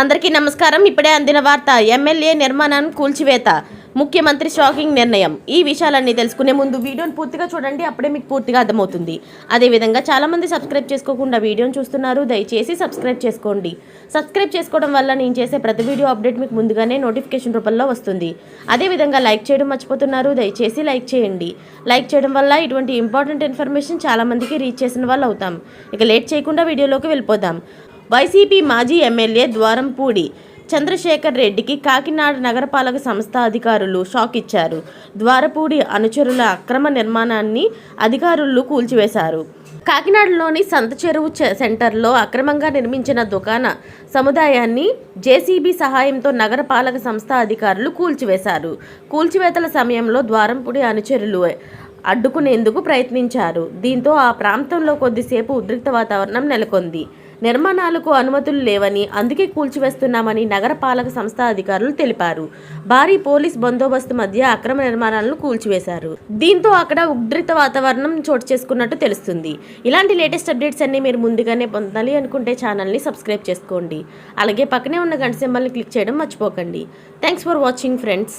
అందరికీ నమస్కారం. ఇప్పుడే అందిన వార్త ఎమ్మెల్యే నిర్మాణం కూల్చివేత ముఖ్యమంత్రి షాకింగ్ నిర్ణయం. ఈ విషయాలన్నీ తెలుసుకునే ముందు వీడియోని పూర్తిగా చూడండి అప్పుడే మీకు పూర్తిగా అర్థమవుతుంది. అదేవిధంగా చాలామంది సబ్స్క్రైబ్ చేసుకోకుండా వీడియోని చూస్తున్నారు. దయచేసి సబ్స్క్రైబ్ చేసుకోండి. సబ్స్క్రైబ్ చేసుకోవడం వల్ల నేను చేసే ప్రతి వీడియో అప్డేట్ మీకు ముందుగానే నోటిఫికేషన్ రూపంలో వస్తుంది. అదేవిధంగా లైక్ చేయడం మర్చిపోతున్నారు. దయచేసి లైక్ చేయండి. లైక్ చేయడం వల్ల ఇటువంటి ఇంపార్టెంట్ ఇన్ఫర్మేషన్ చాలామందికి రీచ్ చేసిన వాళ్ళు అవుతాం ఇక లేట్ చేయకుండా వీడియోలోకి వెళ్ళిపోదాం. వైసీపీ మాజీ ఎమ్మెల్యే ద్వారంపూడి చంద్రశేఖర్ రెడ్డికి కాకినాడ నగరపాలక సంస్థ అధికారులు షాక్ ఇచ్చారు. ద్వారపూడి అనుచరుల అక్రమ నిర్మాణాన్ని అధికారులు కూల్చివేశారు. కాకినాడలోని సంత చెరువు సెంటర్లో అక్రమంగా నిర్మించిన దుకాణ సముదాయాన్ని జేసీబీ సహాయంతో నగరపాలక సంస్థ అధికారులు కూల్చివేశారు. కూల్చివేతల సమయంలో ద్వారంపూడి అనుచరులు అడ్డుకునేందుకు ప్రయత్నించారు. దీంతో ఆ ప్రాంతంలో కొద్దిసేపు ఉద్రిక్త వాతావరణం నెలకొంది. నిర్మాణాలకు అనుమతులు లేవని అందుకే కూల్చివేస్తున్నామని నగరపాలక సంస్థ అధికారులు తెలిపారు. భారీ పోలీస్ బందోబస్తు మధ్య అక్రమ నిర్మాణాలను కూల్చివేశారు. దీంతో అక్కడ ఉద్రిక్త వాతావరణం చోటు చేసుకున్నట్టు తెలుస్తుంది. ఇలాంటి లేటెస్ట్ అప్డేట్స్ అన్ని మీరు ముందుగానే పొందాలి అనుకుంటే ఛానల్ని సబ్స్క్రైబ్ చేసుకోండి. అలాగే పక్కనే ఉన్న గంట సింబల్ని క్లిక్ చేయడం మర్చిపోకండి. Thanks for watching friends.